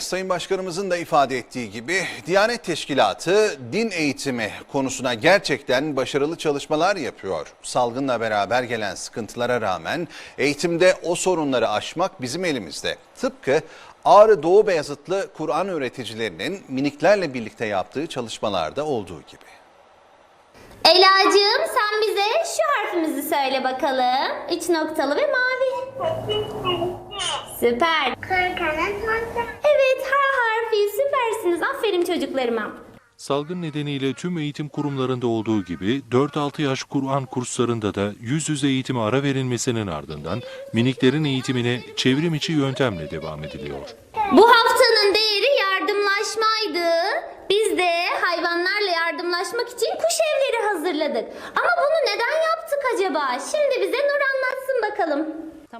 Sayın Başkanımızın da ifade ettiği gibi Diyanet Teşkilatı din eğitimi konusuna gerçekten başarılı çalışmalar yapıyor. Salgınla beraber gelen sıkıntılara rağmen eğitimde o sorunları aşmak bizim elimizde. Tıpkı Ağrı Doğu Beyazıtlı Kur'an öğreticilerinin miniklerle birlikte yaptığı çalışmalarda olduğu gibi. Elacığım sen bize şu harfimizi söyle bakalım. Üç noktalı ve mavi. Süper. Korkanın çocuklarıma. Salgın nedeniyle tüm eğitim kurumlarında olduğu gibi 4-6 yaş Kur'an kurslarında da yüz yüze eğitime ara verilmesinin ardından miniklerin eğitimine çevrim içi yöntemle devam ediliyor. Bu haftanın değeri yardımlaşmaydı. Biz de hayvanlarla yardımlaşmak için kuş evleri hazırladık. Ama bunu neden yaptık acaba? Şimdi bize Nur anlatsın bakalım.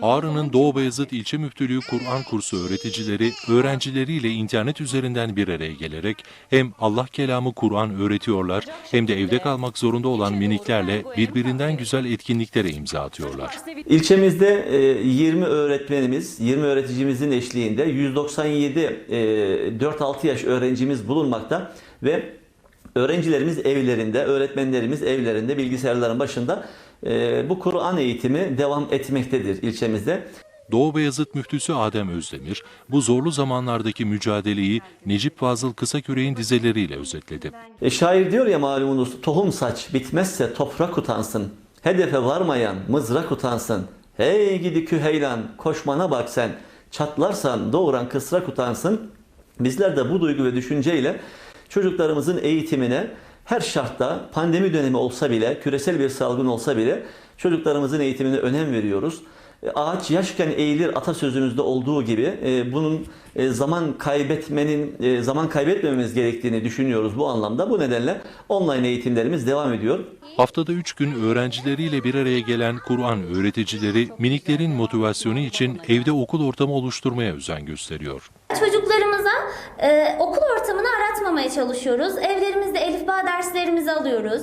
Ağrı'nın Doğu Beyazıt İlçe Müftülüğü Kur'an kursu öğreticileri öğrencileriyle internet üzerinden bir araya gelerek hem Allah kelamı Kur'an öğretiyorlar hem de evde kalmak zorunda olan miniklerle birbirinden güzel etkinliklere imza atıyorlar. İlçemizde e, 20 öğretmenimiz, 20 öğreticimizin eşliğinde 197 e, 4-6 yaş öğrencimiz bulunmakta ve öğrencilerimiz evlerinde, öğretmenlerimiz evlerinde bilgisayarların başında e, bu Kur'an eğitimi devam etmektedir ilçemizde. Doğu Beyazıt müftüsü Adem Özdemir bu zorlu zamanlardaki mücadeleyi Necip Fazıl Kısaküre'nin dizeleriyle özetledi. E, şair diyor ya malumunuz tohum saç bitmezse toprak utansın. Hedefe varmayan mızrak utansın. Hey gidi küheylan koşmana bak sen. Çatlarsan doğuran kısrak utansın. Bizler de bu duygu ve düşünceyle çocuklarımızın eğitimine her şartta pandemi dönemi olsa bile, küresel bir salgın olsa bile çocuklarımızın eğitimine önem veriyoruz. E, Ağaç yaşken eğilir atasözümüzde olduğu gibi e, bunun e, zaman kaybetmenin zaman kaybetmememiz gerektiğini düşünüyoruz bu anlamda. Bu nedenle online eğitimlerimiz devam ediyor. Haftada 3 gün öğrencileriyle bir araya gelen Kur'an öğreticileri miniklerin motivasyonu için evde okul ortamı oluşturmaya özen gösteriyor. Çocuklarımıza e, okul ortamını aratmamaya çalışıyoruz. Evlerimizde elifba derslerimizi alıyoruz.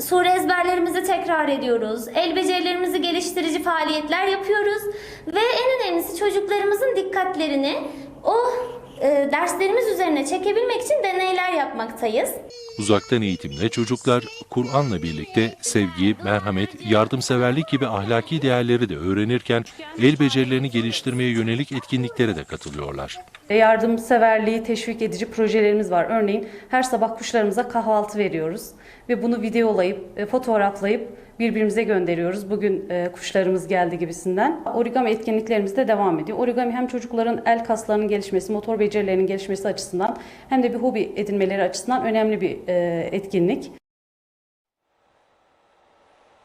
Sure ezberlerimizi tekrar ediyoruz. El becerilerimizi geliştirici faaliyetler yapıyoruz. Ve en önemlisi çocuklarımızın dikkatlerini o e, derslerimiz üzerine çekebilmek için deneyler yapmaktayız. Uzaktan eğitimle çocuklar Kur'an'la birlikte sevgi, merhamet, yardımseverlik gibi ahlaki değerleri de öğrenirken el becerilerini geliştirmeye yönelik etkinliklere de katılıyorlar. Yardımseverliği teşvik edici projelerimiz var. Örneğin her sabah kuşlarımıza kahvaltı veriyoruz ve bunu videolayıp, e, fotoğraflayıp birbirimize gönderiyoruz. Bugün e, kuşlarımız geldi gibisinden. Origami etkinliklerimiz de devam ediyor. Origami hem çocukların el kaslarının gelişmesi, motor becerilerinin gelişmesi açısından hem de bir hobi edinmeleri açısından önemli bir e, etkinlik.